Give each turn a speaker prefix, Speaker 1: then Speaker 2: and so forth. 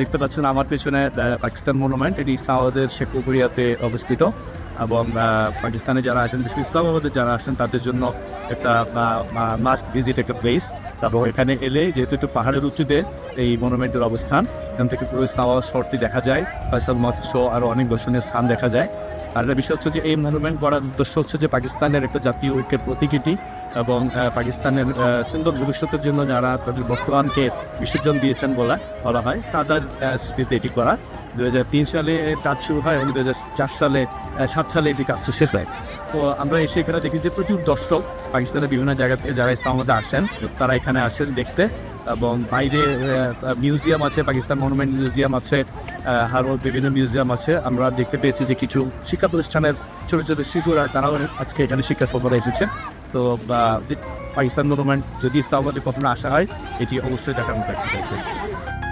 Speaker 1: দেখতে পাচ্ছেন আমার পেছনে পাকিস্তান মনুমেন্ট এটি ইসলামাবাদের শেখপুরিয়াতে অবস্থিত। এবং পাকিস্তানে যারা আছেন, বিশেষ ইসলামাবাদে যারা আছেন, তাদের জন্য একটা মাস্ট ভিজিট একটা প্লেস তারপর এখানে এলে যেহেতু একটু পাহাড়ের উঁচুতে এই মনুমেন্টের অবস্থান, এখান থেকে পুরো ইসলামাবাদ শহরটি দেখা যায়, ফয়সাল মস্ক শো আরও অনেক দর্শনীয় স্থান দেখা যায়। আর একটা বিষয় হচ্ছে যে এই মনুমেন্ট করার উদ্দেশ্য হচ্ছে যে পাকিস্তানের একটা জাতীয় ঐক্যের প্রতীক এটি। এবং পাকিস্তানের সুন্দর ভবিষ্যতের জন্য যারা তাদের বর্তমানকে বিসর্জন দিয়েছেন বলা বলা হয়, তাদের স্মৃতিতে এটি করা। দু হাজার তিন সালে কাজ শুরু হয় এবং দু সালে সাত সালে এটি কাজ শেষ হয়। তো আমরা এসে এখানে দেখি যে প্রচুর দর্শক পাকিস্তানের বিভিন্ন জায়গা থেকে যারা ইসলামাবাদে আসেন তারা এখানে আসেন দেখতে এবং বাইরে মিউজিয়াম আছে, পাকিস্তান মনুমেন্ট মিউজিয়াম আছে আরও বিভিন্ন মিউজিয়াম আছে। আমরা দেখতে পেয়েছি যে কিছু শিক্ষা প্রতিষ্ঠানের ছোটো ছোটো শিশুরা, তারাও আজকে এখানে শিক্ষা সফরে এসেছে। তো পাকিস্তান গভর্নমেন্ট যদি ইসলামাবাদে কখনো আসা হয় এটি অবশ্যই দেখানো থাকতে জায়গা।